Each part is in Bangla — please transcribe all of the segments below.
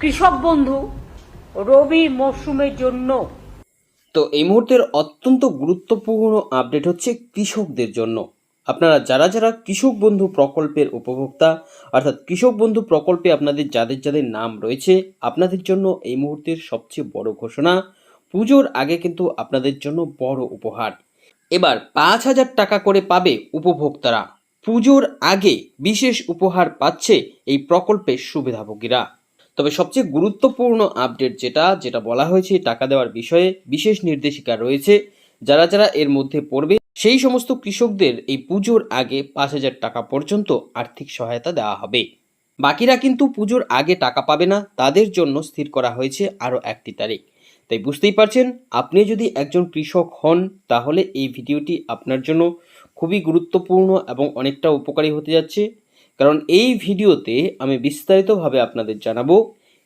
কৃষক বন্ধু, রবি মরশুমের জন্য। তো এই মুহূর্তের অত্যন্ত গুরুত্বপূর্ণ আপডেট হচ্ছে কৃষকদের জন্য। আপনারা যারা যারা কৃষক বন্ধু প্রকল্পের উপভোক্তা, অর্থাৎ কৃষক বন্ধু প্রকল্পে আপনাদের যাদের যাদের নাম রয়েছে, আপনাদের জন্য এই মুহূর্তের সবচেয়ে বড় ঘোষণা, পুজোর আগে কিন্তু আপনাদের জন্য বড় উপহার। এবার পাঁচ হাজার টাকা করে পাবে উপভোক্তারা। পুজোর আগে বিশেষ উপহার পাচ্ছে এই প্রকল্পের সুবিধাভোগীরা। তবে সবচেয়ে গুরুত্বপূর্ণ আপডেট যেটা যেটা বলা হয়েছে, টাকা দেওয়ার বিষয়ে বিশেষ নির্দেশিকা রয়েছে। যারা যারা এর মধ্যে পড়বে, সেই সমস্ত কৃষকদের এই পুজোর আগে পাঁচ হাজার টাকা পর্যন্ত আর্থিক সহায়তা দেওয়া হবে। বাকিরা কিন্তু পুজোর আগে টাকা পাবে না, তাদের জন্য স্থির করা হয়েছে আরও একটি তারিখ। তাই বুঝতেই পারছেন, আপনি যদি একজন কৃষক হন, তাহলে এই ভিডিওটি আপনার জন্য খুবই গুরুত্বপূর্ণ এবং অনেকটা উপকারী হতে যাচ্ছে। কারণ এই ভিডিওতে আমি বিস্তারিতভাবে আপনাদের জানাব,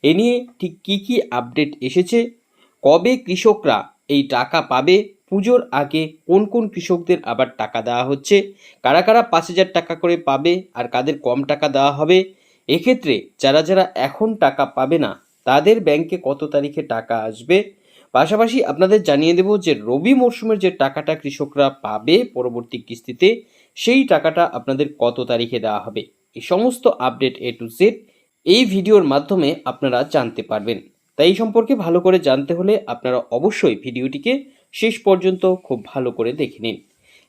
এ নিয়ে ঠিক কী কী আপডেট এসেছে, কবে কৃষকরা এই টাকা পাবে, পুজোর আগে কোন কোন কৃষকদের আবার টাকা দেওয়া হচ্ছে, কারা কারা পাঁচ হাজার টাকা করে পাবে আর কাদের কম টাকা দেওয়া হবে, এক্ষেত্রে যারা যারা এখন টাকা পাবে না, তাদের ব্যাংকে কত তারিখে টাকা আসবে, পাশাপাশি আপনাদের জানিয়ে দেব যে রবি মরশুমের যে টাকাটা কৃষকরা পাবে পরবর্তী কিস্তিতে, সেই টাকাটা আপনাদের কত তারিখে দেওয়া হবে। এই সমস্ত আপডেট এ টু জেড এই ভিডিওর মাধ্যমে আপনারা জানতে পারবেন। তাই এই সম্পর্কে ভালো করে জানতে হলে আপনারা অবশ্যই ভিডিওটিকে শেষ পর্যন্ত খুব ভালো করে দেখে নিন।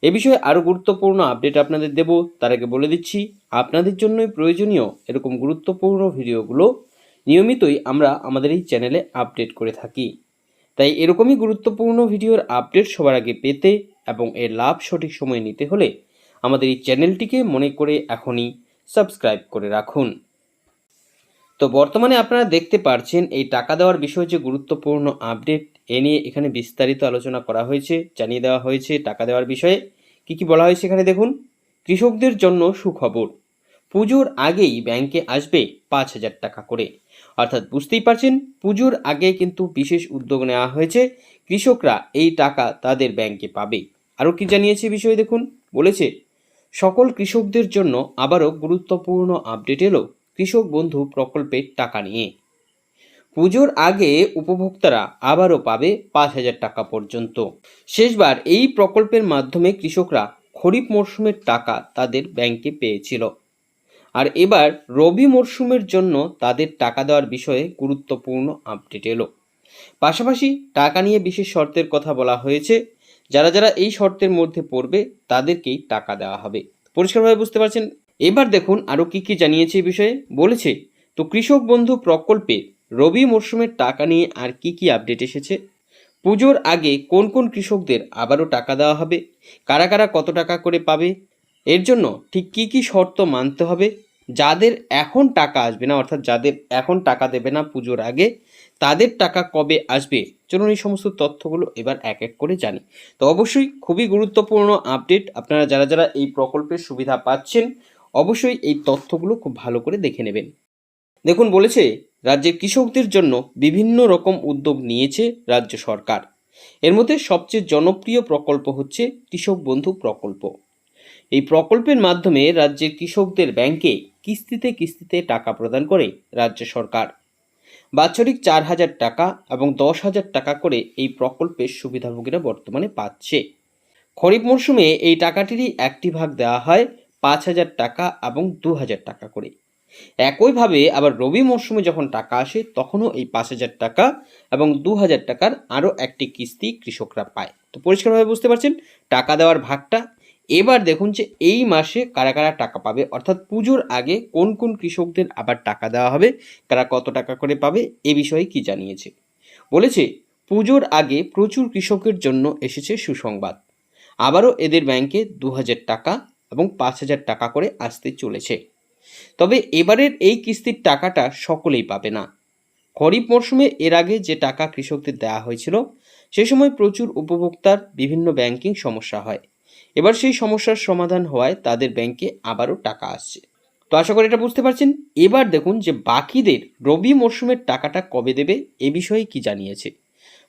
এ বিষয়ে আরও গুরুত্বপূর্ণ আপডেট আপনাদের দেব। তার আগে বলে দিচ্ছি, আপনাদের জন্যই প্রয়োজনীয় এরকম গুরুত্বপূর্ণ ভিডিওগুলো নিয়মিতই আমরা আমাদের এই চ্যানেলে আপডেট করে থাকি। তাই এরকমই গুরুত্বপূর্ণ ভিডিওর আপডেট সবার আগে পেতে এবং এর লাভ সঠিক সময়ে নিতে হলে আমাদের এই চ্যানেলটিকে মনে করে এখনই সাবস্ক্রাইব করে রাখুন। তো বর্তমানে আপনারা দেখতে পারছেন, এই টাকা দেওয়ার বিষয়ে যে গুরুত্বপূর্ণ আপডেট। এ নিয়ে এখানে বিস্তারিত আলোচনা করা হয়েছে, জানিয়ে দেওয়া হয়েছে টাকা দেওয়ার বিষয়ে। কি কি বলা হয়েছে এখানে দেখুন, কৃষকদের জন্য সুখবর। পুজোর আগেই ব্যাংকে আসবে পাঁচ হাজার টাকা করে। অর্থাৎ বুঝতেই পারছেন, পুজোর আগে কিন্তু বিশেষ উদ্যোগ নেওয়া হয়েছে, কৃষকরা এই টাকা তাদের ব্যাংকে পাবে। আরও কি জানিয়েছে বিষয়ে দেখুন, বলেছে সকল কৃষকদের জন্য আবারও গুরুত্বপূর্ণ আপডেট এলো কৃষক বন্ধু প্রকল্পের টাকা নিয়ে। পুজোর আগে উপভোক্তারা আবারও পাবে পাঁচ হাজার টাকা পর্যন্ত। শেষবার এই প্রকল্পের মাধ্যমে কৃষকরা খরিফ মরশুমের টাকা তাদের ব্যাংকে পেয়েছিল। আর এবার রবি মরশুমের জন্য তাদের টাকা দেওয়ার বিষয়ে গুরুত্বপূর্ণ আপডেট এলো। পাশাপাশি টাকা নিয়ে বিশেষ শর্তের কথা বলা হয়েছে যারা যারা এই শর্তের মধ্যে পড়বে তাদেরকেই টাকা দেওয়া হবে। পরিষ্কারভাবে বুঝতে পারছেন? এবার দেখুন আরও কি কি জানিয়েছে এই বিষয়ে। বলেছে, তো কৃষক বন্ধু প্রকল্পে রবি মরশুমের টাকা নিয়ে আর কি কি আপডেট এসেছে? পুজোর আগে কোন কোন কৃষকদের আবারও টাকা দেওয়া হবে? কারা কারা কত টাকা করে পাবে? এর জন্য ঠিক কি কি শর্ত মানতে হবে? যাদের এখন টাকা আসবে না, অর্থাৎ যাদের এখন টাকা দেবে না পুজোর আগে, তাদের টাকা কবে আসবে? চলুন এই সমস্ত তথ্যগুলো এবার এক এক করে জানি। তো অবশ্যই খুবই গুরুত্বপূর্ণ আপডেট আপনারা যারা যারা এই প্রকল্পের সুবিধা পাচ্ছেন, অবশ্যই এই তথ্যগুলো খুব ভালো করে দেখে নেবেন। দেখুন, বলেছে রাজ্যের কৃষকদের জন্য বিভিন্ন রকম উদ্যোগ নিয়েছে রাজ্য সরকার। এর মধ্যে সবচেয়ে জনপ্রিয় প্রকল্প হচ্ছে কৃষক বন্ধু প্রকল্প। এই প্রকল্পের মাধ্যমে রাজ্যের কৃষকদের ব্যাংকে কিস্তিতে কিস্তিতে টাকা প্রদান করে রাজ্য সরকার। বাৎসরিক চার হাজার টাকা এবং দশ হাজার টাকা করে এই প্রকল্পের সুবিধাভোগীরা বর্তমানে পাচ্ছে। খরিফ মরশুমে এই টাকাটিরই একটি ভাগ দেওয়া হয় পাঁচ হাজার টাকা এবং দু হাজার টাকা করে। একইভাবে আবার রবি মরশুমে যখন টাকা আসে, তখনও এই পাঁচ হাজার টাকা এবং দু হাজার টাকার আরও একটি কিস্তি কৃষকরা পায়। তো পরিষ্কারভাবে বুঝতে পারছেন? টাকা দেওয়ার ভাগটা এবার দেখুন যে এই মাসে কারা কারা টাকা পাবে। অর্থাৎ পুজোর আগে কোন কোন কৃষকদের আবার টাকা দেওয়া হবে, কারা কত টাকা করে পাবে, এ বিষয়ে কি জানিয়েছে? বলেছে, পুজোর আগে প্রচুর কৃষকের জন্য এসেছে সুসংবাদ। আবারও এদের ব্যাংকে দু হাজার টাকা এবং পাঁচ হাজার টাকা করে আসতে চলেছে। তবে এবারের এই কিস্তির টাকাটা সকলেই পাবে না। খরিফ মরশুমে এর আগে যে টাকা কৃষকদের দেওয়া হয়েছিল, সে সময় প্রচুর উপভোক্তার বিভিন্ন ব্যাংকিং সমস্যা হয়। এবার সেই সমস্যার সমাধান হওয়ায় তাদের ব্যাংকে আবারও টাকা আসছে। তো আশা করি এটা বুঝতে পারছেন। এবার দেখুন যে বাকিদের রবি মরশুমের টাকাটা কবে দেবে, এ বিষয়ে কি জানিয়েছে?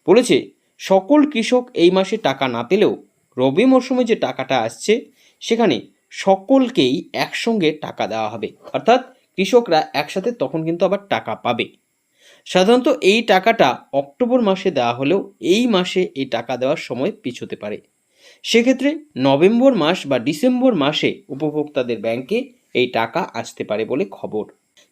বলেছে, সকল কৃষক এই মাসে টাকা না পেলেও রবি মরশুমে যে টাকাটা আসছে, সেখানে সকলকেই একসঙ্গে টাকা দেওয়া হবে। অর্থাৎ কৃষকরা একসাথে তখন কিন্তু আবার টাকা পাবে। সাধারণত এই টাকাটা অক্টোবর মাসে দেওয়া হলেও এই মাসে এই টাকা দেওয়ার সময় পিছোতে পারে। সেক্ষেত্রে নভেম্বর মাস বা ডিসেম্বর মাসে উপভোক্তাদের ব্যাংকে এই টাকা আসতে পারে বলে খবর।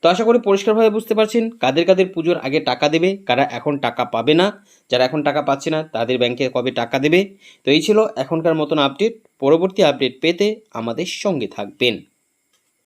তো আশা করি পরিষ্কারভাবে বুঝতে পারছেন কাদের কাদের পুজোর আগে টাকা দেবে, কারা এখন টাকা পাবে না, যারা এখন টাকা পাচ্ছে না তাদের ব্যাংকে কবে টাকা দেবে। তো এই ছিল এখনকার মতন আপডেট। পরবর্তী আপডেট পেতে আমাদের সঙ্গে থাকবেন।